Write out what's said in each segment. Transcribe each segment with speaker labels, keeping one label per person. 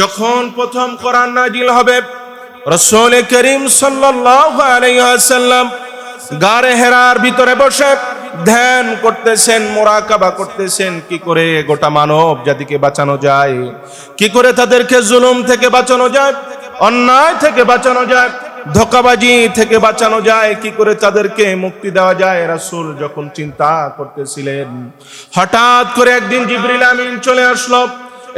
Speaker 1: যখন প্রথম কোরআন নাজিল হবে, রসুল করিম ওয়াসাল্লাম গারে হেরার ভিতরে বসে ধ্যান করতেছেন, মোরাকাবা করতেছেন, কি করে গোটা মানব জাতিকে বাঁচানো যায়? কি করে তাদেরকে জুলুম থেকে বাঁচানো যায়? অন্যায় থেকে বাঁচানো যায়? ধোকাবাজি থেকে বাঁচানো যায়? কি করে তাদেরকে মুক্তি দেওয়া যায়? রাসুল যখন চিন্তা করতেছিলেন, হঠাৎ করে একদিন জিবরিল আমিন চলে আসলো।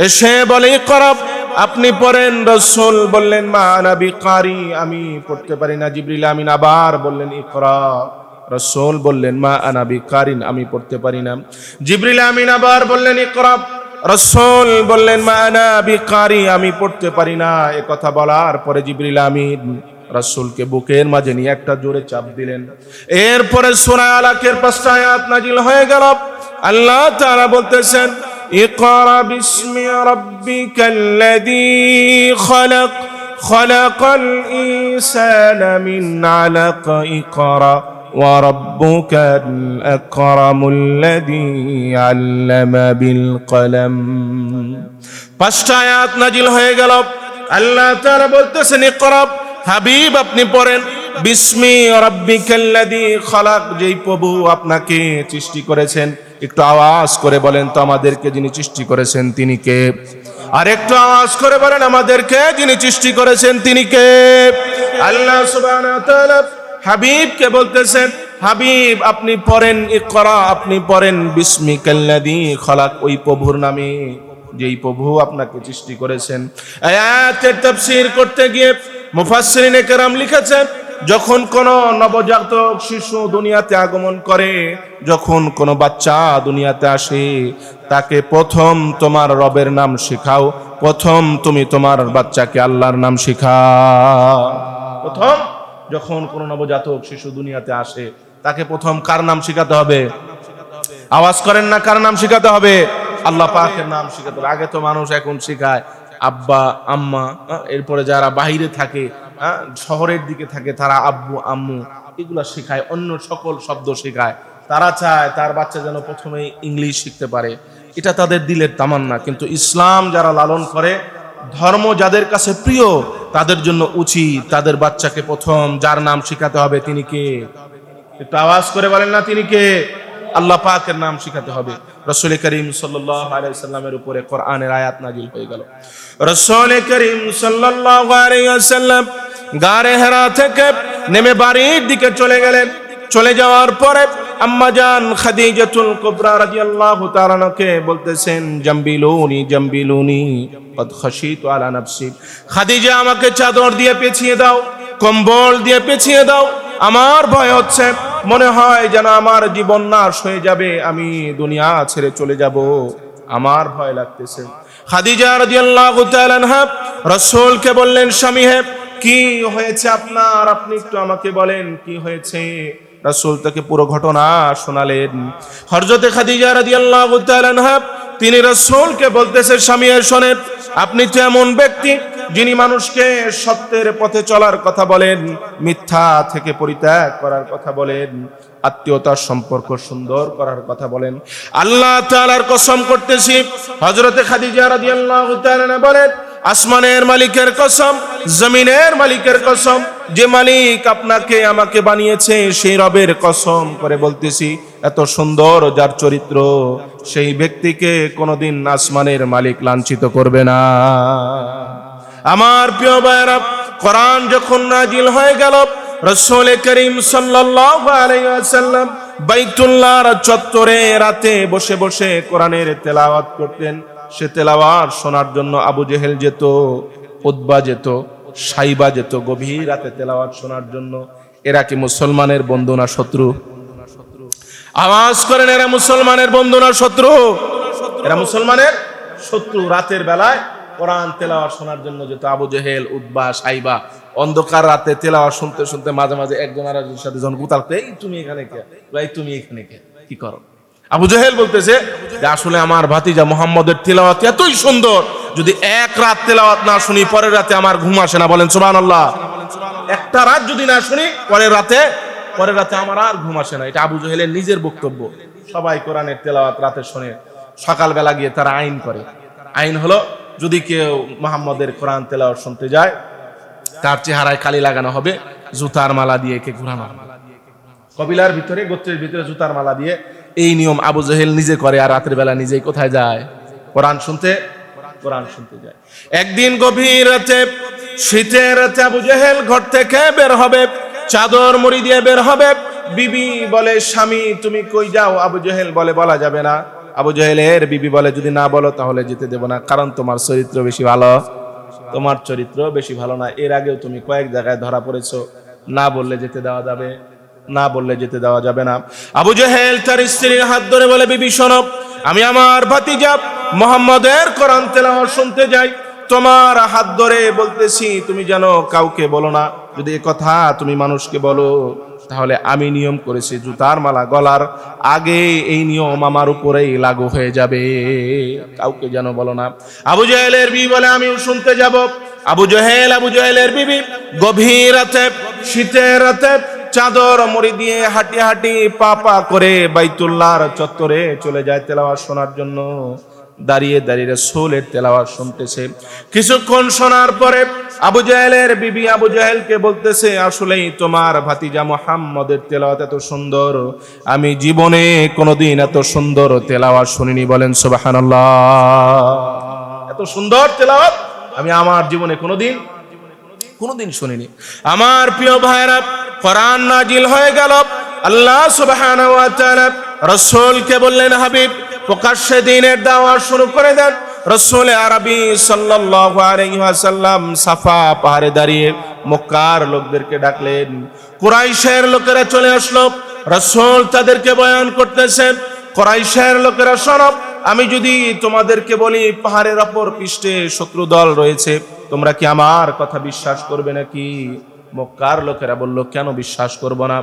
Speaker 1: এসে বলে করব আপনি পড়েন রসুল বললেন, মা নবী কারি আমি পড়তে পারি না। জিবরিল আমিন আবার বললেন, ইকরা। রসুল বললেন, মা আনাবি কারিন আমি পড়তে পারি না। জিবরিল আমিন আবার বললেন, ইকরা। রসুল বললেন, মা আনাবি কারি আমি পড়তে পারি না। এ কথা বলার পরে জিবরিল আমিন রাসূলকে বুকের মাঝে নিয়ে একটা জোরে চাপ দিলেন। এরপরে সূরা আলাকের পাঁচটা আয়াত নাজিল হয়ে গেল। আল্লাহ তাআলা বলতেছেন اقرأ باسم ربك الذي خلق خلق الإنسان من علق اقرأ وربك الأكرم الذي علم بالقلم পাঁচটা আয়াত নাজিল হয়ে গেল আল্লাহ তাআলা বলতেছেন ইকরা হাবিব আপনি পড়েন বিস্মি রব্বিকাল্লাযী খলাক। যেই প্রভু আপনাকে সৃষ্টি করেছেন, একটু আওয়াজ করে বলেন তো আমাদেরকে যিনি সৃষ্টি করেছেন তিনি কে? আর একটু আওয়াজ করে বলেন আমাদেরকে যিনি সৃষ্টি করেছেন তিনি কে? আল্লাহ সুবহানাহু ওয়া তাআলা বলতেছেন, হাবিব আপনি পড়েন, ইকরা, আপনি পড়েন, বিস্মিকাল্লাযী খলাক, ওই প্রভুর নামে। যেই প্রভু আপনাকে সৃষ্টি করেছেন। আয়াতের তাফসীর করতে গিয়ে মুফাসসিরিনে কেরাম লিখেছেন যখন কোন নবজাতক শিশু দুনিয়াতে আগমন করে, যখন কোন বাচ্চা দুনিয়াতে আসে, তাকে প্রথম তোমার রবের নাম শেখাও, প্রথম তুমি তোমার বাচ্চাকে আল্লাহর নাম শেখাও। প্রথম যখন কোন নবজাতক শিশু দুনিয়াতে আসে, তাকে প্রথম কার নাম শেখাতে হবে? আওয়াজ করেন না কার নাম শেখাতে হবে? আল্লাহ পাকের নাম শেখাতে হবে। আগে তো মানুষ এখন শেখায়, আব্বা, আম্মা এরপরে যারা বাইরে থাকে শহরের দিকে থাকে, তারা আব্বু, আম্মু এগুলা শেখায়, অন্য সকল শব্দ শেখায়। তারা চায় তার বাচ্চা যেন প্রথমে ইংলিশ শিখতে পারে। এটা তাদের দিলের তামান্না, কিন্তু ইসলাম যারা লালন করে, ধর্ম যাদের কাছে প্রিয়, তাদের জন্য উচিত তাদের বাচ্চাকে প্রথম যার নাম শেখাতে হবে তিনি কে? একটু আওয়াজ করে বলেন না তিনি কে? আল্লাহ পাকের নাম শিখাতে হবে। রসুল করিম সাল্লামের উপরে কোরআনের আয়াত নাজিল হয়ে গেল। রসুল করিম সাল্লাল্লাহু গারে হেরা থেকে নেমে বাড়ির দিকে চলে গেলেন। চলে যাওয়ার পরে আম্মাজান খাদিজাতুল কুবরা রাদিয়াল্লাহু তাআলাকে বলতেছেন, জাম্বিলুনি জাম্বিলুনি, কদ খাশিতু আলা নাফসি। খাদিজা আমাকে চাদর দিয়ে পেঁচিয়ে দাও, কম্বল দিয়ে পেঁচিয়ে দাও, আমার ভয় হচ্ছে। মনে হয় যেন আমার জীবন নাশ হয়ে যাবে, আমি দুনিয়া ছেড়ে চলে যাব, আমার ভয় লাগতেছে। খাদিজা রাদিয়াল্লাহু তাআলা রাসূলকে বললেন, স্বামী হে কি হয়েছে আপনার? আপনি একটু আমাকে বলেন, কি হয়েছে? রাসূল তাকে পুরো ঘটনা শোনালেন। হযরতে খাদিজা রাদিয়াল্লাহু তাআলা তিনি রাসূলকে বলতেছে, স্বামী শোনেন, আপনি তো এমন ব্যক্তি যিনি মানুষকে সত্যের পথে চলার কথা বলেন, মিথ্যা থেকে পরিত্যাগ করার কথা বলেন, আত্মীয়তার সম্পর্ক সুন্দর করার কথা বলেন। আল্লাহ তাআলার কসম করতেছি, হযরতে খাদিজা রাদিয়াল্লাহু তাআলা বলেন আসমানের মালিকের কসম, জমিনের মালিকের কসম, যে মালিক আপনাকে, আমাকে বানিয়েছে সেই রবের কসম করে বলতেছি, এত সুন্দর যার চরিত্র, সেই ব্যক্তিকে কোনোদিন আসমানের মালিক লাঞ্ছিত করবে না। আমার প্রিয় ভাইরা কোরআন যখন নাজিল হয়ে গেল, রসুল করিম ওয়াসাল্লাম বাইতুল্লাহর চত্বরে রাতে বসে বসে কোরআনের তেলাওয়াত করতেন। সে তেলাওয়াত শোনার জন্য আবু জেহেল যেত উদ্বা যেত, সাইবা যেত, গভীর রাতে তেলাওয়াত শোনার জন্য। এরা কি মুসলমানের বন্ধু না শত্রু? আওয়াজ করেন, এরা মুসলমানের বন্ধু না শত্রু? এরা মুসলমানের শত্রু। রাতের বেলায় কোরআন তেলাওয়াত শোনার জন্য যেত আবু জেহেল উদ্বা সাইবা। অন্ধকার রাতে তেলাওয়াত শুনতে শুনতে মাঝে মাঝে একজন আর সাথে যখন গুতাল, এই তুমি এখানে কে? এই তুমি এখানে কে? কি করো? আবু জেহেল বলতেছে যে আসলে আমার ভাতিজা মোহাম্মদের তেলাওয়াত এতই সুন্দর, যদি এক রাত তেলাওয়াত না শুনি, পরের রাতে আমার ঘুম আসে না। বলেন সুবহানাল্লাহ। একটা রাত যদি না শুনি, পরের রাতে পরের রাতে আমার আর ঘুম আসে না। এটা আবু জহেলের নিজের বক্তব্য। সবাই কোরআনের তেলাওয়াত রাতে শোনে, সকালবেলা গিয়ে তারা আইন করে। আইন হলো, যদি কেউ মোহাম্মদের কোরআন তেলাওয়াত শুনতে যায়, তার চেহারায় কালি লাগানো হবে, জুতার মালা দিয়ে কে ঘুরানো। কবিলার ভিতরে, গোত্রের ভিতরে জুতার মালা দিয়ে এই নিয়ম আবু জহেল নিজে করে আর রাতের বেলা নিজেই কোথায় যায়? কোরআন শুনতে? কোরআন শুনতে যায়। একদিন গভীর রাতে শীতের রাতে আবু জহেল ঘর থেকে বের হবে, চাদর মুড়ি দিয়ে বের হবে। বিবি বলে, স্বামী, তুমি কই যাও? আবু জহেল বলে, বলা যাবে না। আবু জেহেলের বিবি বলে, যদি না বলো তাহলে যেতে দেব না, কারণ তোমার চরিত্র বেশি ভালো। তোমার চরিত্র বেশি ভালো না, এর আগেও তুমি কয়েক জায়গায় ধরা পড়েছো। না বললে যেতে দেওয়া যাবে। না বললে যেতে দেওয়া যাবে না। আবু জেহেল তার স্ত্রীর হাত ধরে বলে, বিবি, শোনো, আমি আমার ভাতিজা মোহাম্মদের কোরআন তেলাওয়াত শুনতে যাই। তোমার হাত ধরে বলতেছি, তুমি যেন কাউকে বলো না। যদি এ কথা তুমি মানুষকে বলো, তাহলে আমি নিয়ম করেছি জুতার মালা গলার। আগে এই নিয়ম আমার উপরেই লাগু হয়ে যাবে। কাউকে যেন বলো না। আবু জাহেলের বি বলে আমিও শুনতে যাব। আবু জহেল, আবু জহেলের বিবি, গভীর রাতে, শীতের রাতে চাদর মরি দিয়ে হাঁটি হাঁটি পা পা করে বাইতুল্লাহর চত্বরে চলে যায় তেলাওয়াত শোনার জন্য। দাঁড়িয়ে দাঁড়িয়ে সোলের তেলাওয়াত শুনতেছে। কিছুক্ষণ শোনার পরে আবু জাহেলের বিবি আবু জাহেলকে বলতেছে, আসলেই তোমার ভাতিজা মোহাম্মদের তেলাওয়াত এত সুন্দর। আমি জীবনে কোনোদিন এত সুন্দর তেলাওয়াত শুনিনি। বলেন, সুবহানাল্লাহ। এত সুন্দর তেলাওয়াত আমি আমার জীবনে কোনোদিন কোনোদিন শুনিনি। আমার প্রিয় ভাইরা কোরআন নাজিল হয়ে গেল। আল্লাহ তাআলা রাসূলকে বললেন, হাবিব, প্রকাশ্যে দিনের দাওয়াত শুরু করে দেন। রসুল আরবি ওয়াসাল্লাম সাফা পাহাড়ে দাঁড়িয়ে মক্কার লোকদেরকে ডাকলেন। কুরাইশের লোকেরা চলে আসলো। রসুল তাদেরকে বয়ান করতেছেন, কুরাইশের লোকেরা, শোনো, আমি যদি তোমাদেরকে বলি পাহাড়ের অপর পৃষ্ঠে শত্রু দল রয়েছে, তোমরা কি আমার কথা বিশ্বাস করবে নাকি? মক্কার লোকেরা বলল, কেন বিশ্বাস করব না?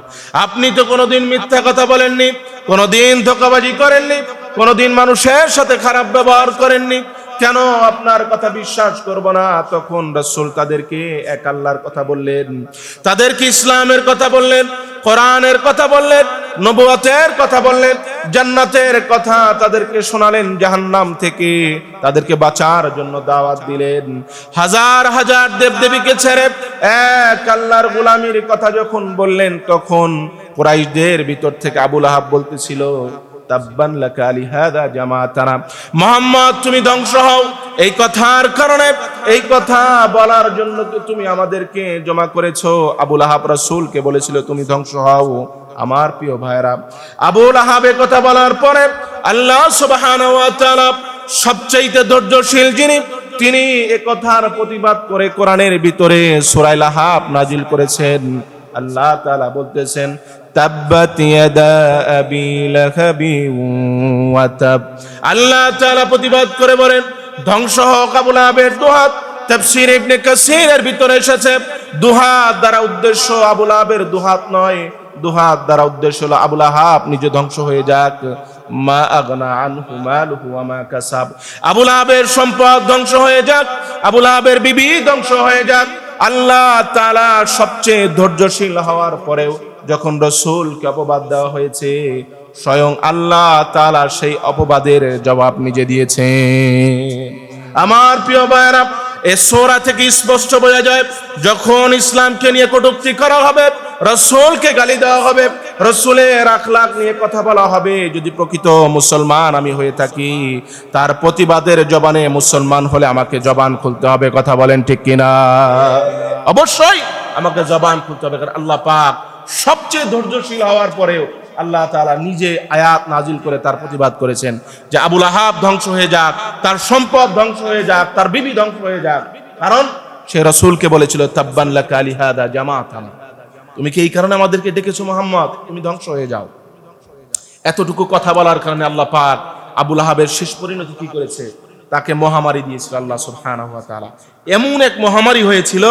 Speaker 1: আপনি তো কোনোদিন মিথ্যা কথা বলেননি, কোনোদিন ধোকাবাজি করেননি, কোনোদিন মানুষের সাথে খারাপ ব্যবহার করেননি। কেন আপনার কথা বিশ্বাস করব না? তখন রসুল তাদেরকে এক আল্লাহর কথা বললেন। তাদেরকে ইসলামের কথা বললেন, কোরআনের কথা বললেন, নবুয়াতের কথা বললেন, জান্নাতের কথা তাদেরকে শোনালেন, জাহান্নাম থেকে তাদেরকে বাঁচার জন্য দাওয়াত দিলেন। হাজার হাজার দেবদেবীকে ছেড়ে এক আল্লাহর গোলামির কথা যখন বললেন, তখন কুরাইশদের ভিতর থেকে আবুল আহাব বলতেছিল তাব্বান লাকা লিহাদা জামাতানা। মোহাম্মদ, তুমি ধ্বংস হও। এই কথার কারণে, এই কথা বলার জন্য তো তুমি আমাদেরকে জমা করেছ। আবুল আহাব রাসূলকে বলেছিল, তুমি ধ্বংস হও, আমার প্রিয় ভাইরা আবুল আহাব কথা বলার পরে আল্লাহ সুবহানাহু ওয়া তাআলা সবচাইতে ধৈর্যশীল যিনি, তিনি এ কথার প্রতিবাদ করে কোরআনের ভিতরে সূরা নাজিল করেছেন। আল্লাহ তাআলা বলতেছেন তাব্বাত ইয়াদা আবি লাহাবি ওয়া তাব আল্লাহ তাআলা প্রতিবাদ করে বলেন, ধ্বংস হোক আবুল আহাবের দুহাত। তাফসীর ইবনে কাসীরের ভিতরে এসেছে, দুহাত দ্বারা উদ্দেশ্য আবুল আহাবের দুহাত নয়। দুহাত দ্বারা উদ্দেশ্য হলো, আবুল আহাব নিজে ধ্বংস হয়ে যাক। মা আগনা আনহু মালুহু ওয়া মা কাসাব। আবুল আহাবের সম্পদ ধ্বংস হয়ে যাক, আবুল আহাবের বিবি ধ্বংস হয়ে যাক। আল্লাহ তাআলা সবচেয়ে ধৈর্যশীল হওয়ার পরেও যখন রসুলকে অপবাদ দেওয়া হয়েছে, স্বয়ং আল্লাহ তাআলা সেই অপবাদের জবাব নিজে দিয়েছে। আমার প্রিয় ভাইরা এ সোরা থেকে স্পষ্ট বোঝা যায়, যখন ইসলামকে নিয়ে কটূক্তি করা হবে, রসুলকে গালি দেওয়া হবে, রসুলের আখলাক নিয়ে কথা বলা হবে, যদি প্রকৃত মুসলমান আমি হয়ে থাকি, তার প্রতিবাদের জবানে মুসলমান হলে আমাকে জবান খুলতে হবে, কথা বলেন ঠিক কিনা? অবশ্যই আমাকে জবান খুলতে হবে, কারণ আল্লাহ পাক সবচেয়ে ধৈর্যশীল হওয়ার পরেও আল্লাহ তালা নিজে আয়াত নাজিল করে তার প্রতিবাদ করেছেন যে আবুল আহাব ধ্বংস হয়ে যাক, তার সম্পদ ধ্বংস হয়ে যাক, তার বিবি ধ্বংস হয়ে যাক। কারণ সে রসুলকে বলেছিল, তাব্বান লাকা লিহাদা জামাতান। তুমি কি এই কারণে আমাদেরকে ডেকেছো, মোহাম্মদ? তুমি ধ্বংস হয়ে যাও। এতটুকু কথা বলার কারণে আল্লাহ পাক আবুল আহাবের শেষ পরিণতি কি করেছে? তাকে মহামারী দিয়েছিল আল্লাহ সুবহানাহু ওয়া এমন এক মহামারী হয়েছিল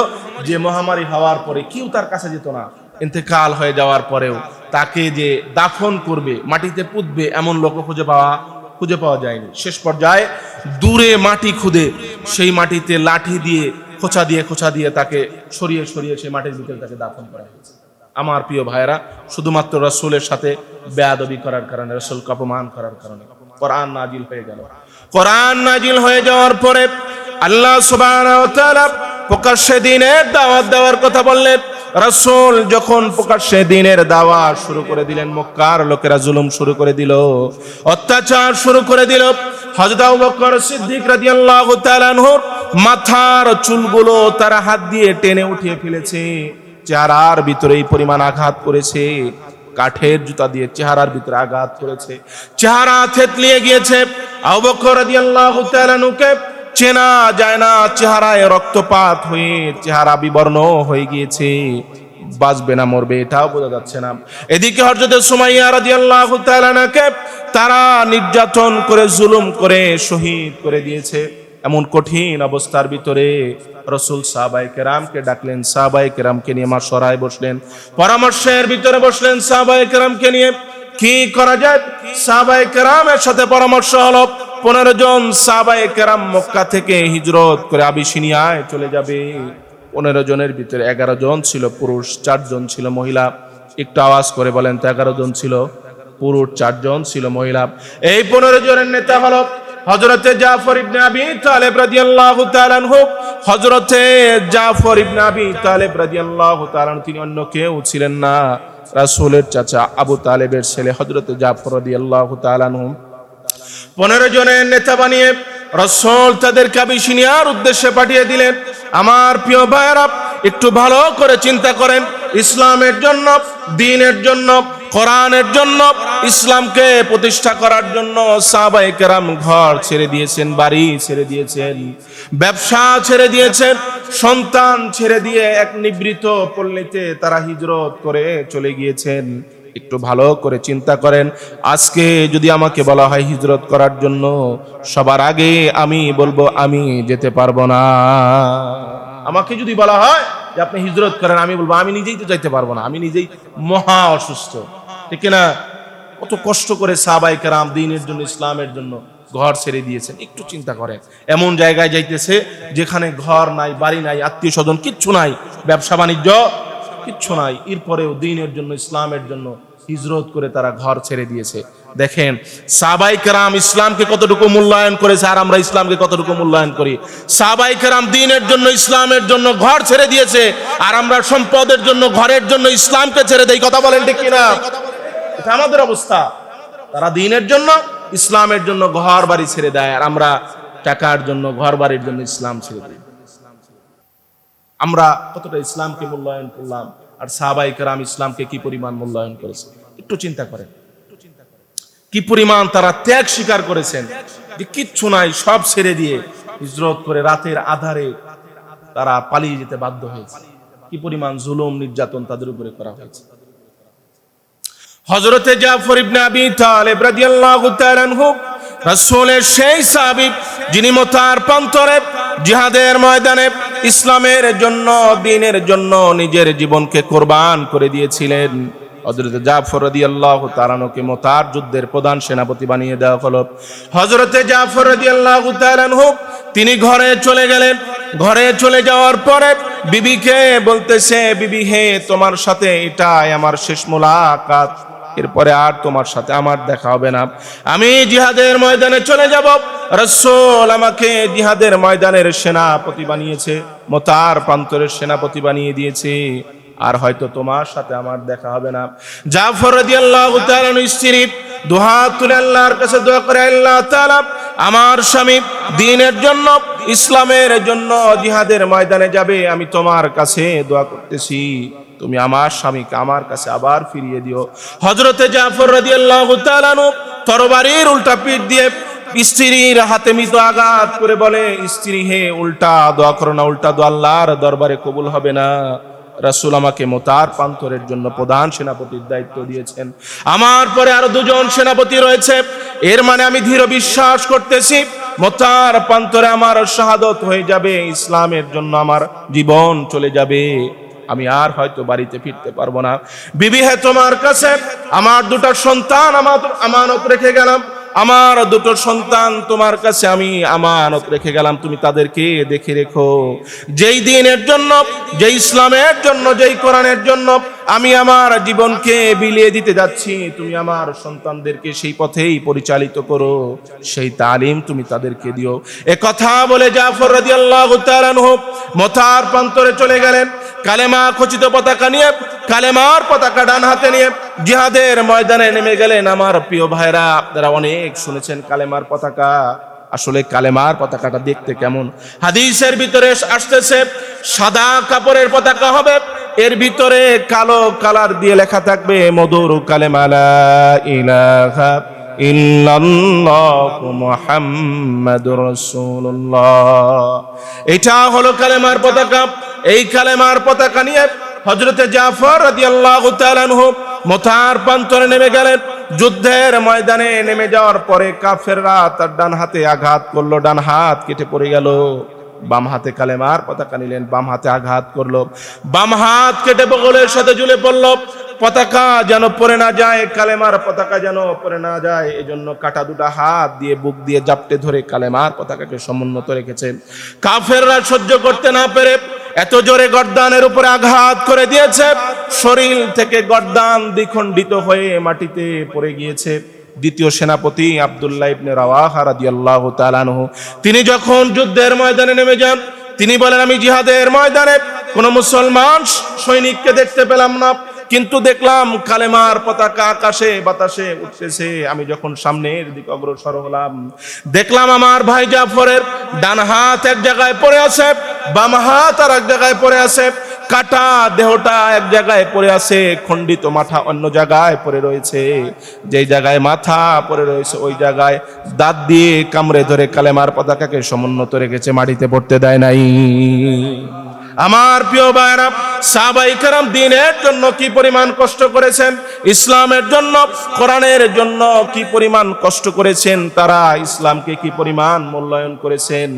Speaker 1: যে মহামারী হওয়ার পরে কেউ তার কাছে যেত না। ইন্তেকাল হয়ে যাওয়ার পরেও তাকে যে দাফন করবে, মাটিতে পুঁতবে, এমন লোক খুঁজে পাওয়া খুঁজে পাওয়া যায়নি। শেষ পর্যায়ে দূরে মাটি খুদে, সেই মাটিতে লাঠি দিয়ে, খোঁচা দিয়ে খোঁচা দিয়ে তাকে সরিয়ে সরিয়ে সেই মাটির ভিতরে তাকে দাফন করা হয়েছে। আমার প্রিয় ভাইরা শুধুমাত্র রসুলের সাথে বেয়াদবি করার কারণে, রসুলকে অপমান করার কারণে কোরআন নাজিল হয়ে গেল। কোরআন নাজিল হয়ে যাওয়ার পরে আল্লাহ সুবহানাহু ওয়া তাআলা প্রকাশ্যে দিনের দাওয়াত দেওয়ার কথা বললেন। রাসূল যখন প্রকাশ্যে দিনের দাওয়া শুরু করে দিলেন, মক্কার লোকেরা জুলুম শুরু করে দিল, অত্যাচার শুরু করে দিল। হযরত আবু বকর সিদ্দিক রাদিয়াল্লাহু তাআলা মাথার চুলগুলো তারা হাত দিয়ে টেনে উঠিয়ে ফেলেছে, চেহারার ভিতরে এই পরিমাণ আঘাত করেছে, কাঠের জুতা দিয়ে চেহারার ভিতরে আঘাত করেছে, চেহারা থেতলিয়ে গিয়েছে। আবু বকর রাদিয়াল্লাহু তাআলা চেনা যায় না চেহারায় রক্তপাত হয়ে চেহারা বিবর্ণ হয়ে গিয়েছে। বাঁচবে না, মরবে, এটাও বোঝা যাচ্ছে না। এদিকে হযরত সুমাইয়া রাদিয়াল্লাহু তাআলাকে তারা নির্যাতন করে, জুলুম করে, শহীদ করে দিয়েছে। এমন কঠিন অবস্থার ভিতরে রসুল সাহাবাই কেরামকে ডাকলেন সাহাবাই কেরামকে নিয়ে মা সরায় বসলেন। পরামর্শের ভিতরে বসলেন সাহাবাই কেরামকে নিয়ে, কি করা যায়? সাহাবাই কেরামের সাথে পরামর্শ হলো পনেরো জন সাহাবাই কেরাম মক্কা থেকে হিজরত করে আবিসিনিয়ায় চলে যাবে। পনেরো জনের ভিতরে এগারো জন ছিল পুরুষ, চারজন ছিল মহিলা। একটু আওয়াজ করে বলেন তো, এগারো জন ছিল পুরুষ, চারজন ছিল মহিলা। এই পনেরো জনের নেতা হলো হজরতে জাফর ইবনে আবি তালেব রাদিয়াল্লাহু তাআলা আনহু। হজরতে জাফর ইবনে আবি তালেব রাদিয়াল্লাহু তাআলা তিনি অন্য কেউ ছিলেন না। রাসূলের চাচা আবু তালেবের ছেলে হজরতে জাফর রাদিয়াল্লাহু তাআলা আনহু। পনেরো জনের নেতা বানিয়ে রসল তাদের কাবিসিনিয়ার উদ্দেশ্যে পাঠিয়ে দিলেন। আমার প্রিয় ভাইয়েরা, একটু ভালো করে চিন্তা করেন। ইসলামের জন্য, দিনের জন্য, কোরআনের জন্য, ইসলামকে প্রতিষ্ঠা করার জন্য কেরাম ঘর ছেড়ে দিয়েছেন, বাড়ি ছেড়ে দিয়েছেন, ব্যবসা ছেড়ে দিয়েছেন, সন্তান ছেড়ে দিয়ে এক নিবৃত পল্লীতে তারা হিজরত করে চলে গিয়েছেন। একটু ভালো করে চিন্তা করেন। আজকে যদি আমাকে বলা হয় হিজরত করার জন্য, সবার আগে আমি বলব, আমি যেতে পারব না। আমাকে যদি বলা হয় যে আপনি হিজরত করেন, আমি বলব, আমি নিজেই তো যাইতে পারব না, আমি নিজেই মহা অসুস্থ। ঠিক না কত কষ্ট করে সাবাই কেরাম দিনের জন্য, ইসলামের জন্য ঘর ছেড়ে দিয়েছেন। একটু চিন্তা করেন। এমন জায়গায় যাইতেছে যেখানে ঘর নাই, বাড়ি নাই, আত্মীয় স্বজন কিচ্ছু নাই ব্যবসা বাণিজ্য কিচ্ছু নাই। এরপরেও দিনের জন্য, ইসলামের জন্য হিজরত করে তারা ঘর ছেড়ে দিয়েছে। দেখেন সাবাই কেরাম ইসলামকে কতটুকু মূল্যায়ন করেছে আর আমরা ইসলামকে কতটুকু মূল্যায়ন করি? সাবাই কেরাম দিনের জন্য, ইসলামের জন্য ঘর ছেড়ে দিয়েছে আর আমরা সম্পদের জন্য, ঘরের জন্য ইসলামকে ছেড়ে দেই। কথা বলেন ঠিক কিনা? এটা আমাদের অবস্থা। তারা দিনের জন্য, ইসলামের জন্য ঘর বাড়ি ছেড়ে দেয় আর আমরা টাকার জন্য ঘর বাড়ির জন্য ইসলাম ছেড়ে দিই। আমরা কতটা ইসলামকে মূল্যায়ন করলাম, আর সাহাবাই কেরাম ইসলামকে কি পরিমাণ মূল্যায়ন করেছে? একটু চিন্তা করেন। কি পরিমাণ তারা ত্যাগ স্বীকার করেছেন যে কিচ্ছু নাই, সব ছেড়ে দিয়ে হিজরত করে রাতের আধারে তারা পালিয়ে যেতে বাধ্য হয়েছে। কি পরিমাণ জুলুম নির্যাতন তাদের উপরে করা হয়েছে। হজরতে জাফর ইবনে আবি তালেব রাদিয়াল্লাহু তাআলা আনহু, রাসূলের সেই সাহাবী, যিনি মোতার প্রান্তরে জিহাদের ময়দানে ইসলামের জন্য দ্বীনের জন্য নিজের জীবনকে কোরবান করে দিয়েছিলেন। হজরত জাফর রাদিয়াল্লাহু তাআলাকে মোতার যুদ্ধের প্রধান সেনাপতি বানিয়ে দেওয়া হলো। হজরতে জাফর রাদিয়াল্লাহু তাআলা আনহু, তিনি ঘরে চলে গেলেন। ঘরে চলে যাওয়ার পরে বিবিকে বলতেছে, বিবি হে, তোমার সাথে এটাই আমার শেষ মোলাকাত। এরপরে আর তোমার সাথে আমার দেখা হবে না। আমি জিহাদের ময়দানে চলে যাব। রসুল আমাকে জিহাদের ময়দানের সেনাপতি বানিয়েছে, মোতার প্রান্তরের সেনাপতি বানিয়ে দিয়েছে। আর হয়তো তোমার সাথে আমার দেখা হবে না। জাফর রাদিয়াল্লাহু তাআলা স্ত্রী দুহাত আল্লাহর কাছে দোয়া করে, আল্লাহ তাআলা, আমার স্বামী দিনের জন্য, ইসলামের জন্য জিহাদের ময়দানে যাবে। আমি তোমার কাছে দোয়া করতেছি। তুমি আমার স্বামীকে আমার কাছে আবার ফিরিয়ে দিও। হজরতে জাফর রাদিয়াল্লাহু তাআলা তরবারির উল্টা পিঠ দিয়ে স্ত্রীর হাতে মৃত আঘাত করে বলে, স্ত্রী, হে উল্টা, দোয়া করো না, উল্টা দোয়া আল্লাহর দরবারে কবুল হবে না। রাসূল আমাকে মোতার প্রান্তরের জন্য প্রধান সেনাপতির দায়িত্ব দিয়েছেন। আমার পরে আরও দুজন সেনাপতি রয়েছে। এর মানে আমি দৃঢ় বিশ্বাস করতেছি মোতার প্রান্তরে আমার শাহাদত হয়ে যাবে, ইসলামের জন্য আমার জীবন চলে যাবে। আমি আর হয়তো বাড়িতে ফিরতে পারব না। বিবি হে তোমার কাছে, আমার দুটা সন্তান আমার আমানত রেখে গেলাম। আমার দুটো সন্তান তোমার কাছে আমি আমানত রেখে গেলাম। তুমি তাদেরকে দেখে রেখো। যেই দিনের জন্য, যেই ইসলামের জন্য, যেই কোরআনের জন্য আমি আমার জীবনকে বিলিয়ে দিতে যাচ্ছি। তুমি আমার সন্তানদেরকে সেই পথেই পরিচালিত করো। সেই তালিম তুমি তাদেরকে দিও। এ কথা বলে জাফর রাদিয়াল্লাহু তাআলা আনহু মথার প্রান্তরে চলে গেলেন। কালেমা খচিত পতাকা নিয়ে, কালেমার পতাকা ডান হাতে নিয়ে জিহাদের ময়দানে নেমে গেলেন। আমার প্রিয় ভাইরা, আপনারা অনেক শুনেছেন কালেমার পতাকা। আসলে কালেমার পতাকাটা দেখতে কেমন? হাদিসের ভিতরে আসতেছে, সাদা কাপড়ের পতাকা হবে। এর ভিতরে কালো কালার দিয়ে লেখা থাকবে, মধুর কালেমালা ইলাহা এটা হলো কালেমার পতাকা। এই কালেমার পতাকা নিয়ে হজরতে জাফর রাদিয়াল্লাহু তাআলা প্রান্তরে নেমে গেলেন। যুদ্ধের ময়দানে নেমে যাওয়ার পরে কাফেররা তার ডান হাতে আঘাত করল, ডান হাত কেটে পড়ে গেল। বাম হাতে কালেমার পতাকা নিলেন, বাম হাতে আঘাত করল। বাম হাত কেটে বগলের সাথে ঝুলে পড়ল। পতাকা যেন পরে না যায় কালেমার পতাকা যেন পরে না যায়, এজন্য কাটা দুটা হাত দিয়ে বুক দিয়ে জাপটে ধরে কালেমার পতাকাকে সমুন্নত রেখেছেন কাফেররা সহ্য করতে না পেরে এত জোরে গর্দানের উপরে আঘাত করে দিয়েছে। শরীর থেকে গর্দান দ্বিখণ্ডিত হয়ে মাটিতে পড়ে গিয়েছে। দ্বিতীয় সেনাপতি আব্দুল্লাহ ইবনে রাওয়াহা রাদিয়াল্লাহু তাআলা আনহু। তিনি যখন যুদ্ধের ময়দানে নেমে যান, তিনি বলেন, আমি জিহাদের ময়দানে কোন মুসলমান সৈনিককে দেখতে পেলাম না, কিন্তু দেখলাম কালেমার পতাকা আকাশে, বাতাসে উঠতেছে। আমি যখন সামনের দিকে অগ্রসর হলাম, দেখলাম আমার ভাই জাফরের ডান হাত এক জায়গায় পড়ে আছে, বাম হাত আর এক জায়গায় পড়ে আছে। কাটা দেহটা এক জায়গায় পড়ে আছে, খণ্ডিত মাথা অন্য জায়গায় পড়ে রয়েছে। যেই জায়গায় মাথা পড়ে রয়েছে, ওই জায়গায় দাঁত দিয়ে কামড়ে ধরে কালেমার পতাকাকে সমুন্নত রেখেছে, মাটিতে পড়তে দেয় নাই। আমার প্রিয় ভাইরা সাহাবাই কারাম দিনের জন্য কি পরিমাণ কষ্ট করেছেন? ইসলামের জন্য, কোরআনের জন্য কি পরিমাণ কষ্ট করেছেন? তারা ইসলামকে কি পরিমাণ মূল্যায়ন করেছেন?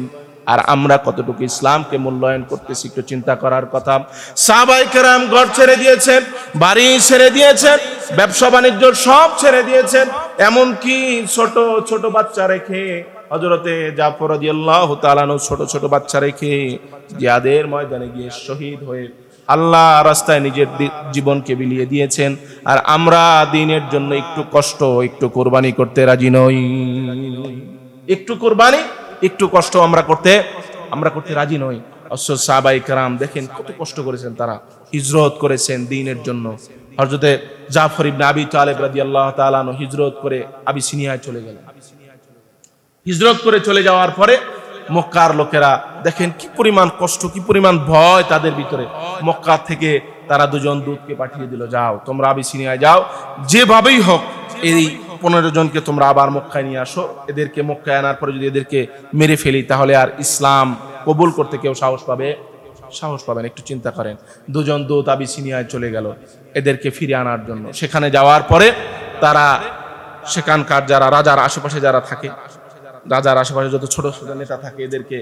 Speaker 1: আর আমরা কতটুকু ইসলামকে মূল্যায়ন করতেছি একটু চিন্তা করার কথা। সাহাবাই কেরাম ঘর ছেড়ে দিয়েছেন, বাড়ি ছেড়ে দিয়েছেন, ব্যবসা বাণিজ্য সব ছেড়ে দিয়েছেন, এমনকি ছোট ছোট বাচ্চা রেখে হজরতে জাফর রাদিয়াল্লাহু তাআলা ছোট ছোট বাচ্চা রেখে জিয়াদের ময়দানে গিয়ে শহীদ হয়ে আল্লাহ রাস্তায় নিজের জীবনকে বিলিয়ে দিয়েছেন। আর আমরা দিনের জন্য একটু কষ্ট, একটু কোরবানি করতে রাজি নই। একটু কোরবানি একটু কষ্ট আমরা করতে আমরা করতে রাজি নই। অশ্ব সাহাবাই কারাম দেখেন কত কষ্ট করেছেন তারা, হিজরত করেছেন দিনের জন্য। হজরতে জাফর ইবনে আবি তালেব রাদিয়াল্লাহু তাআলা আনহু হিজরত করে আবিসিনিয়ায় চলে গেলেন। হিজরত করে চলে যাওয়ার পরে মক্কার লোকেরা দেখেন কি পরিমাণ কষ্ট, কি পরিমাণ ভয় তাদের ভিতরে। মক্কা থেকে তারা দুজন দূতকে পাঠিয়ে দিল, যাও, তোমরা আবিসিনিয়ায় যাও। যেভাবেই হোক, এই পনেরো জনকে তোমরা আবার মক্কায় নিয়ে আসো। এদেরকে মক্কায় আনার পরে যদি এদেরকে মেরে ফেলি, তাহলে আর ইসলাম কবুল করতে কেউ সাহস পাবে? সাহস পাবেন একটু চিন্তা করেন। দুজন দূত আবিসিনিয়ায় চলে গেল এদেরকে ফিরে আনার জন্য। সেখানে যাওয়ার পরে তারা সেখানকার যারা রাজার আশেপাশে যারা থাকে, রাজার আশেপাশে যত ছোট ছোট নেতা থাকে, এদেরকে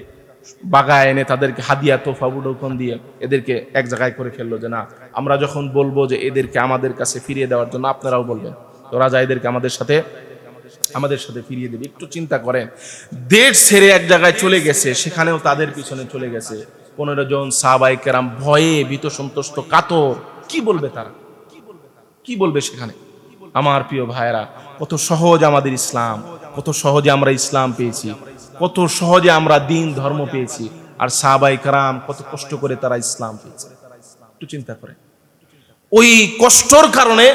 Speaker 1: বাগায় এনে তাদেরকে হাদিয়া, তোফা বুডৌকন দিয়ে এদেরকে এক জায়গায় করে ফেলল যে, না, আমরা যখন বলব যে এদেরকে আমাদের কাছে ফিরিয়ে দেওয়ার জন্য, আপনারাও বলবেন। তো রাজা এদেরকে আমাদের সাথে আমাদের সাথে ফিরিয়ে দেবে। একটু চিন্তা করেন, দেশ ছেড়ে এক জায়গায় চলে গেছে, সেখানেও তাদের পিছনে চলে গেছে। পনেরো জন সাহাবাই কেরাম ভয়ে ভীত সন্তুষ্ট, কাতর। কি বলবে তারা? কি বলবে সেখানে? আমার প্রিয় ভাইরা কত সহজ আমাদের ইসলাম, কত সহজে আমরা ইসলাম পেয়েছি, কত সহজে আমরা দিন, ধর্ম পেয়েছি, আর সাহাবাই কারাম কত কষ্ট করে তারা ইসলাম পেয়েছে। একটু চিন্তা করে ওই কষ্টর কারণে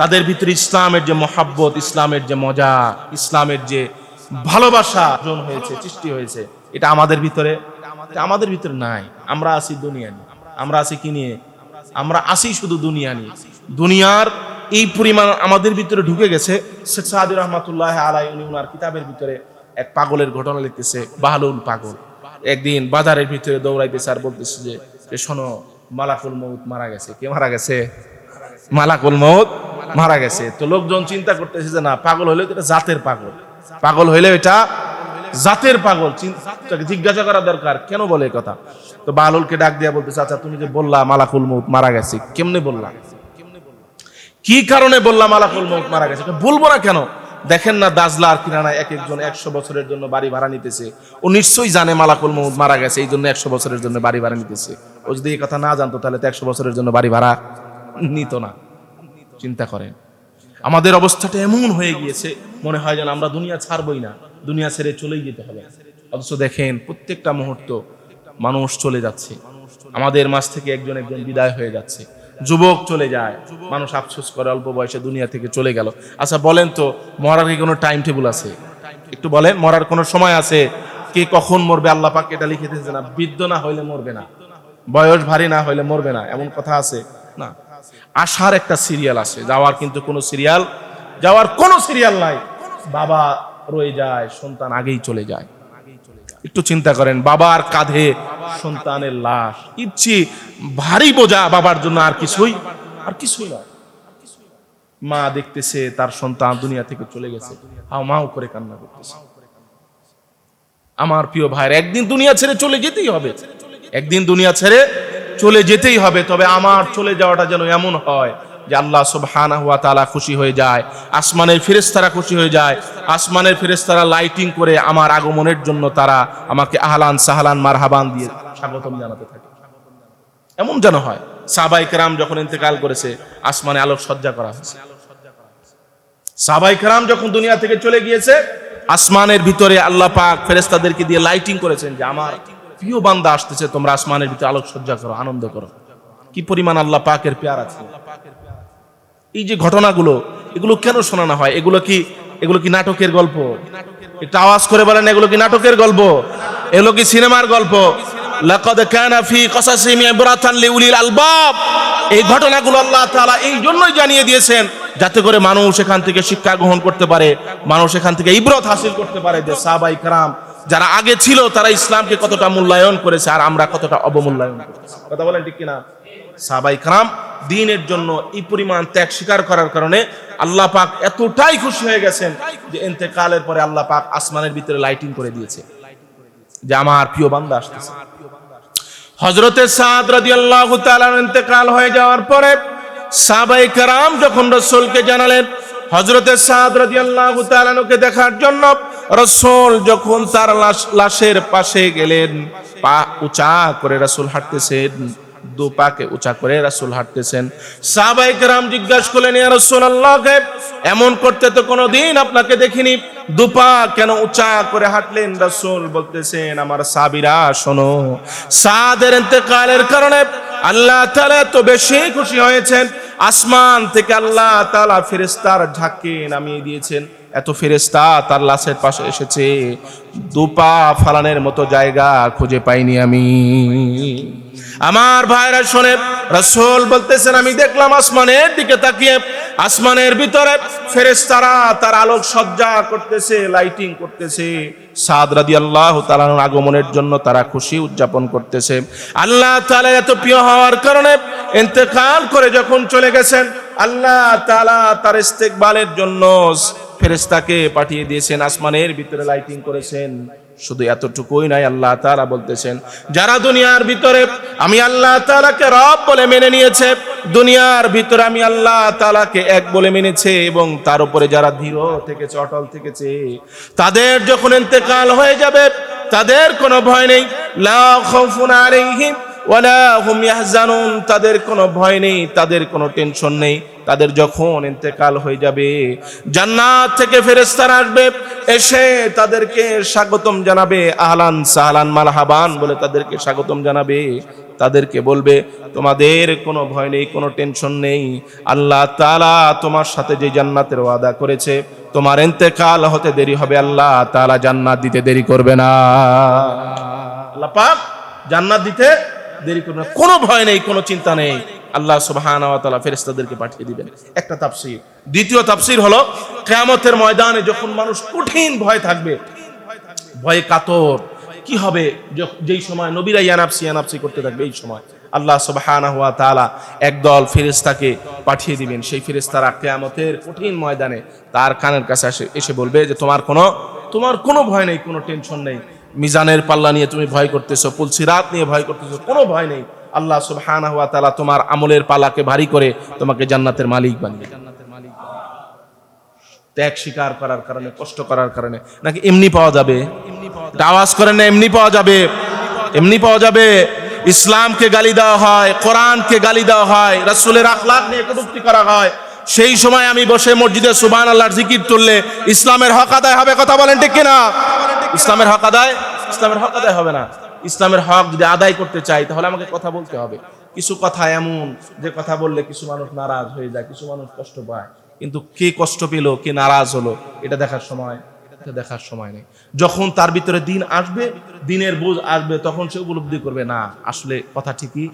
Speaker 1: তাদের ভিতরে ইসলামের যে মহাব্বত, ইসলামের যে মজা, ইসলামের যে ভালোবাসা জন হয়েছে, সৃষ্টি হয়েছে, এটা আমাদের ভিতরে আমাদের ভিতরে নাই। আমরা আছি দুনিয়া নিয়ে। আমরা আছি কি নিয়ে? আমরা আসি শুধু দুনিয়া নিয়ে। দুনিয়ার এই পরিমাণ আমাদের ভিতরে ঢুকে গেছে। শেখ সাহাদি রহমাতুল্লাহ আলাই উনি উনার কিতাবের ভিতরে এক পাগলের ঘটনা লিখতেছে, বাহালুল পাগল। একদিন বাজারের ভিতরে দৌড়াইতেছে আর বলতেছে যে শোনো মালাকুল মৌত মারা গেছে। কে মারা গেছে? মালাকুল মৌত মারা গেছে। তো লোকজন চিন্তা করতেছে যে না, পাগল হইলে এটা জাতের পাগল। পাগল হইলে এটা জাতের পাগল। জিজ্ঞাসা করা দরকার। কেন বলে কথা? তো বালুলকে ডাক দিয়া বলতেছে আচ্ছা তুমি যে বললা মালাকুল মৌত মারা গেছে, কেমনে বললা? কি কারণে বললাম মালাকুল মৌত মারা গেছে? বলব না কেন? দেখেন না দাজলা আর কিরানা এক একজন একশো বছরের জন্য বাড়ি ভাড়া নিতেছে। ও নিশ্চয়ই জানে মালাকুল মৌদ মারা গেছে এই জন্য একশো বছরের জন্য বাড়ি ভাড়া নিতেছে। ও যদি এই কথা না জানতো, তাহলে তো একশো বছরের জন্য বাড়ি ভাড়া নিত না। চিন্তা করেন। আমাদের অবস্থাটা এমন হয়ে গিয়েছে, মনে হয় যেন আমরা দুনিয়া ছাড়বই না, দুনিয়া ছেড়ে চলেই যেতে হবে। অথচ দেখেন, প্রত্যেকটা মুহূর্ত মানুষ চলে যাচ্ছে। আমাদের মাঝ থেকে একজন একজন বিদায় হয়ে যাচ্ছে। যুবক চলে যায়। মানুষ আফসোস করে, অল্প বয়সে দুনিয়া থেকে চলে গেল। আচ্ছা বলেন তো, মরার কি কোনো টাইম টেবিল আছে? একটু বলেন, মরার কোনো সময় আছে? কে কখন মরবে? আল্লাহ পাক এটা লিখে দিয়েছে না, বৃদ্ধ না হইলে মরবে না। বয়স ভারী না হইলে মরবে না, এমন কথা আছে? না। আসার একটা সিরিয়াল আছে, যাওয়ার কিন্তু কোনো সিরিয়াল যাওয়ার কোনো সিরিয়াল নাই। বাবা রয়ে যায়, সন্তান আগেই চলে যায়। একটু চিন্তা করেন, বাবার কাঁধে সন্তানের লাশ। ইচ্ছি, ভারী বোঝা বাবার জন্য আর কিছুই আর কিছুই নয় মা দেখতেছে তার সন্তান দুনিয়া থেকে চলে গেছে। হাও মাও করে কান্না করতেছে। আমার প্রিয় ভাইয়ের, একদিন দুনিয়া ছেড়ে চলে যেতেই হবে। একদিন দুনিয়া ছেড়ে চলে যেতেই হবে, তবে আমার চলে যাওয়াটা যেন এমন হয়। যে আল্লাহ সুবহানাহু ওয়া তাআলা খুশি হয়ে যায়, আসমানের ফেরেশতারা খুশি হয়ে যায়, আসমানের ফেরেশতারা লাইটিং করে আমার আগমনের জন্য তারা আমাকে আহলান সাহলান মারহাবান দিয়ে স্বাগতম জানাতে থাকে। এমন যেন হয় সাহাবাই কেরাম যখন ইন্তেকাল করেছে, আসমানে আলোক সজ্জা করা হয়েছে। সাহাবাই কেরাম যখন দুনিয়া থেকে চলে গিয়েছে, আসমানের ভিতরে আল্লাহ পাক ফেরেস্তাদেরকে দিয়ে লাইটিং করেছেন যে, আমার প্রিয় বান্দা আসতেছে, তোমরা আসমানের ভিতরে আলোক সজ্জা করো, আনন্দ করো। কি পরিমাণ আল্লাহ পাকের পেয়ার আছে। এই যে ঘটনাগুলো এগুলো কেন শোনানো হয় এগুলো কি এগুলো কি নাটকের গল্প একটু আওয়াজ করে বলেন এগুলো কি নাটকের গল্প এগুলো কি সিনেমার গল্প লাকাদ কানা ফি কাসাসিহিম ইবরাতান লিউলিল আলবাব এই ঘটনাগুলো আল্লাহ তাআলা এই জন্যই জানিয়ে দিয়েছেন যাতে করে মানুষ এখান থেকে শিক্ষা গ্রহণ করতে পারে মানুষ এখান থেকে ইবরত হাসিল করতে পারে যে সাহাবাই کرام যারা আগে ছিল তারা ইসলামকে কতটা মূল্যায়ন করেছে আর আমরা কতটা অবমূল্যায়ন করেছি কথা বলেন ঠিক কিনা সাবাইকরাম দিনের জন্য এই পরিমাণ ত্যাগ স্বীকার করার কারণে আল্লাহ পাক এতটাই খুশি হয়ে গেছেন যে এতেকালের পরে আল্লাহ পাক আসমানের ভিতরে লাইটিং করে দিয়েছে। যে আমার প্রিয় বান্দা আসতেছে। হজরতে হয়ে যাওয়ার পরে সাবাই কারাম যখন রসুলকে জানালেন হজরতে সাদ দেখার জন্য রসুল যখন তার লাশের পাশে গেলেন, পা উঁচা করে রসুল হাঁটতেছেন দু পাকে উঁচা করে রাসুল হাঁটতেছেন। সাহবাইকে রাম জিজ্ঞাসা করলেন, ইয়া রাসুল আল্লাহকে এমন করতে তো কোনো দিন আপনাকে দেখিনি। দু দুপা কেন উঁচা করে হাঁটলেন? রাসুল বলতেছেন, আমার সাবিরা শোনো, সাদের ইন্তেকালের কারণে আল্লাহ তালা তো বেশি খুশি হয়েছেন। আসমান থেকে আল্লাহ তালা ফেরেশতার ঝাঁকে নামিয়ে দিয়েছেন। এত ফেরেস্তা তার লাশের পাশে এসেছে। দুপা ফালানের মতো জায়গা খুঁজে পাইনি আমি। আমার ভাইরা শোনে, রাসূল বলতেছেন, আমি দেখলাম আসমানের দিকে তাকিয়ে, আসমানের ভিতরে ফেরেশতারা তার আলোক সজ্জা করতেছে লাইটিং করতেছে। সাদ রাদিয়াল্লাহু তাআলার আগমনের জন্য তারা খুশি উদযাপন করতেছে। আল্লাহ তাআলা এত প্রিয় হওয়ার কারণে ইন্তেকাল করে যখন চলে গেছেন, আল্লাহ তাআলা তার ইস্তেকবালের জন্য ফেরেশতাকে পাঠিয়ে দিয়েছেন, আসমানের ভিতরে লাইটিং করেছেন। শুধু এতটুকুই নাই, আল্লাহ তাআলা বলতেছেন, যারা দুনিয়ার ভিতরে, আমি আল্লাহ তালাকে রব বলে মেনে নিয়েছে, দুনিয়ার ভিতরে আমি আল্লাহ তালাকে এক বলে মেনেছে এবং তার উপরে যারা ধীর থেকে চটল থেকেছে, তাদের যখন ইন্তেকাল হয়ে যাবে, তাদের কোনো ভয় নেই। লা খাউফুন আলাইহিম ওয়ালা ইয়াহজানুন, তাদের কোনো ভয় নেই, তাদের কোনো টেনশন নেই। তাদের যখন ইন্তেকাল হয়ে যাবে, জান্নাত থেকে ফেরেশতারা আসবে, এসে তাদেরকে স্বাগতম জানাবে। আহলান সাহলান মালহাবান বলে তাদেরকে স্বাগতম জানাবে। তাদেরকে বলবে, তোমাদের কোনো ভয় নেই, কোনো টেনশন নেই। আল্লাহ তাআলা তোমার সাথে যে জান্নাতের ওয়াদা করেছে, তোমার ইন্তেকাল হতে দেরি হবে। আল্লাহ তাআলা জান্নাত দিতে দেরি করবে না। আল্লাহ জান্নাত দিতে দেরি করবে না। কোনো ভয় নেই, কোনো চিন্তা নেই। আল্লাহ তাআলা ফেরেশতাদেরকে পাঠিয়ে দিবেন। একটা তাফসীর। দ্বিতীয় তাফসীর হলো, কিয়ামতের ময়দানে যখন মানুষ কঠিন ভয় থাকবে, ভয়ে কাতর, কি হবে? যেই সময় নবীরা ইয়ানাপসি ইয়ানাপসি করতে থাকবে, এই সময়। আল্লাহ তাআলা একদল ফেরেশতাকে পাঠিয়ে দিবেন। সেই ফেরেশতারা কিয়ামতের কঠিন ময়দানে তার কানের কাছে এসে বলবে যে, তোমার কোনো তোমার কোনো ভয় নেই, কোনো টেনশন নেই। মিজানের পাল্লা নিয়ে তুমি ভয় করতেছো পুলসিরাত নিয়ে ভয় করতেছো, কোনো ভয় নেই। আল্লাহ সুবহানাহু ওয়া তাআলা তোমার আমলের পালাকে ভারী করে তোমাকে জান্নাতের মালিক বানিয়ে ত্যাগ স্বীকার করার কারণে, কষ্ট করার কারণে, নাকি এমনি পাওয়া যাবে? আওয়াজ করেন না, এমনি পাওয়া যাবে। এমনি পাওয়া যাবে। ইসলামকে গালি দেওয়া হয়, কোরআনকে গালি দেওয়া হয়, রাসূলের আখলাক নিয়ে কটূক্তি করা হয়। সেই সময় আমি বসে মসজিদে সুবান আল্লাহর জিকির তুললে ইসলামের হক আদায় হবে, কথা বলেন ঠিক কিনা? ইসলামের হক আদায়, ইসলামের হক আদায় হবে না। ইসলামের হক যদি আদায় করতে চাই, তাহলে আমাকে কথা বলতে হবে। কিছু কথা এমন, যে কথা বললে কিছু মানুষ নারাজ হয়ে যায়, কিছু মানুষ কষ্ট পায়। কিন্তু কে কষ্ট পেল, কে নারাজ হলো, এটা দেখার সময়, এটা দেখার সময় নেই। যখন তার ভিতরে দিন আসবে, দিনের বোঝ আসবে, তখন সে উপলব্ধি করবে, না, আসলে কথা ঠিকই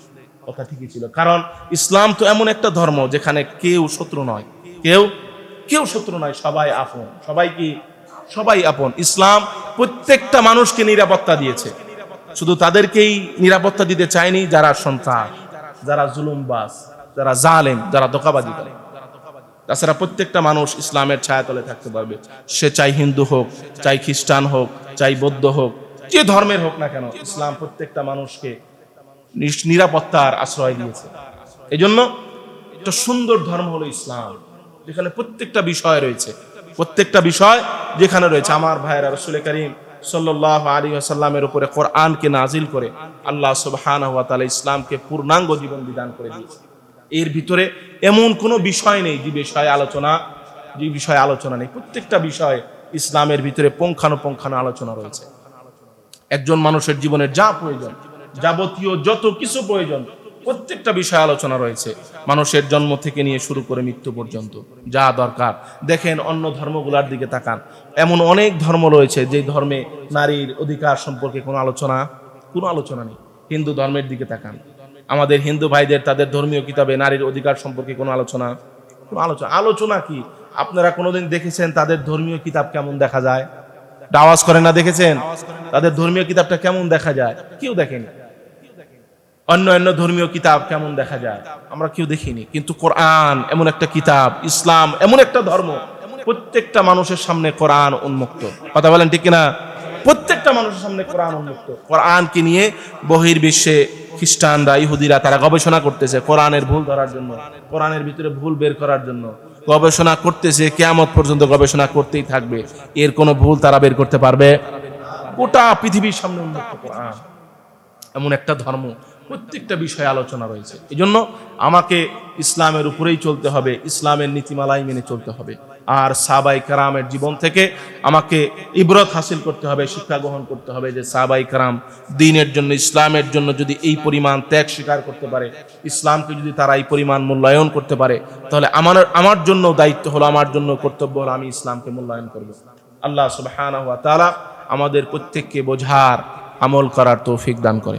Speaker 1: কথা ঠিকই ছিল। কারণ ইসলাম তো এমন একটা ধর্ম, যেখানে কেউ শত্রু নয়। কেউ কেউ শত্রু নয়, সবাই আপন। সবাই কি সবাই আপন। ইসলাম প্রত্যেকটা মানুষকে নিরাপত্তা দিয়েছে। শুধু তাদেরকেই নিরাপত্তা দিতে চায়নি যারা সন্ত্রাস যারা জুলুমবাজ, যারা জালেম, যারা দোকাবাজি করে। তাছাড়া প্রত্যেকটা মানুষ ইসলামের ছায়াতলে থাকতে পারবে। সে চাই হিন্দু হোক, চাই খ্রিস্টান হোক, চাই বৌদ্ধ হোক, যে ধর্মের হোক না কেন, ইসলাম প্রত্যেকটা মানুষকে নিরাপত্তার আশ্রয় দিয়েছে। এই জন্য একটা সুন্দর ধর্ম হলো ইসলাম। যেখানে প্রত্যেকটা বিষয় রয়েছে। প্রত্যেকটা বিষয় যেখানে রয়েছে। আমার ভাইয়েরা রসুল করিম সাল্লাহ আলী আসাল্লামের উপরে কোরআনকে নাজিল করে আল্লাহ তাআলা ইসলামকে পূর্ণাঙ্গ জীবন বিধান করে দিয়েছে। এর ভিতরে এমন কোনো বিষয় নেই যে বিষয়ে আলোচনা, যে বিষয়ে আলোচনা নেই। প্রত্যেকটা বিষয় ইসলামের ভিতরে পুঙ্খানুপুঙ্খানু আলোচনা রয়েছে। একজন মানুষের জীবনের যা প্রয়োজন, যাবতীয় যত কিছু প্রয়োজন প্রত্যেকটা বিষয় আলোচনা রয়েছে। মানুষের জন্ম থেকে নিয়ে শুরু করে মৃত্যু পর্যন্ত। যা দরকার। দেখেন, অন্য ধর্মগুলোর দিকে তাকান। এমন অনেক ধর্ম রয়েছে, যে ধর্মে নারীর অধিকার সম্পর্কে কোনো আলোচনা কোনো আলোচনা নেই। হিন্দু ধর্মের দিকে তাকান। আমাদের হিন্দু ভাইদের তাদের ধর্মীয় কিতাবে নারীর অধিকার সম্পর্কে কোনো আলোচনা কোনো আলোচনা। আলোচনা কি? আপনারা কোনোদিন দেখেছেন তাদের ধর্মীয় কিতাব কেমন দেখা যায়? এটা আওয়াজ করে না দেখেছেন? তাদের ধর্মীয় কিতাবটা কেমন দেখা যায়? কেউ দেখেনি। অন্য অন্য ধর্মীয় কিতাব কেমন দেখা যায়? আমরা কেউ দেখিনি। কিন্তু কোরআন এমন একটা কিতাব, ইসলাম এমন একটা ধর্ম, প্রত্যেকটা মানুষের সামনে কোরআন উন্মুক্ত। কথা বলেন ঠিক কিনা? প্রত্যেকটা মানুষের সামনে কোরআন উন্মুক্ত। কোরআনকে নিয়ে বহির বিশ্বে খ্রিস্টানরা, ইহুদিরা, তারা গবেষণা করতেছে কোরআনের ভুল ধরার জন্য, কোরআনের ভিতরে ভুল বের করার জন্য। গবেষণা করতেছে, কেয়ামত পর্যন্ত গবেষণা করতেই থাকবে। এর কোনো ভুল তারা বের করতে পারবে? গোটা পৃথিবীর সামনে উন্মুক্ত কোরআন। এমন একটা ধর্ম। প্রত্যেকটা বিষয়ে আলোচনা রয়েছে। এই জন্য আমাকে ইসলামের উপরেই চলতে হবে, ইসলামের নীতিমালাই মেনে চলতে হবে। আর সাবাই কারামের জীবন থেকে আমাকে ইবরত হাসিল করতে হবে, শিক্ষা গ্রহণ করতে হবে যে সাবাই কারাম দিনের জন্য, ইসলামের জন্য যদি এই পরিমাণ ত্যাগ স্বীকার করতে পারে, ইসলামকে যদি তারা এই পরিমাণ মূল্যায়ন করতে পারে, তাহলে আমার আমার জন্য দায়িত্ব হলো, আমার জন্য কর্তব্য হলো আমি ইসলামকে মূল্যায়ন করব। আল্লাহ ওয়া তাআলা আমাদের প্রত্যেককে বোঝার আমল করার তৌফিক দান করে।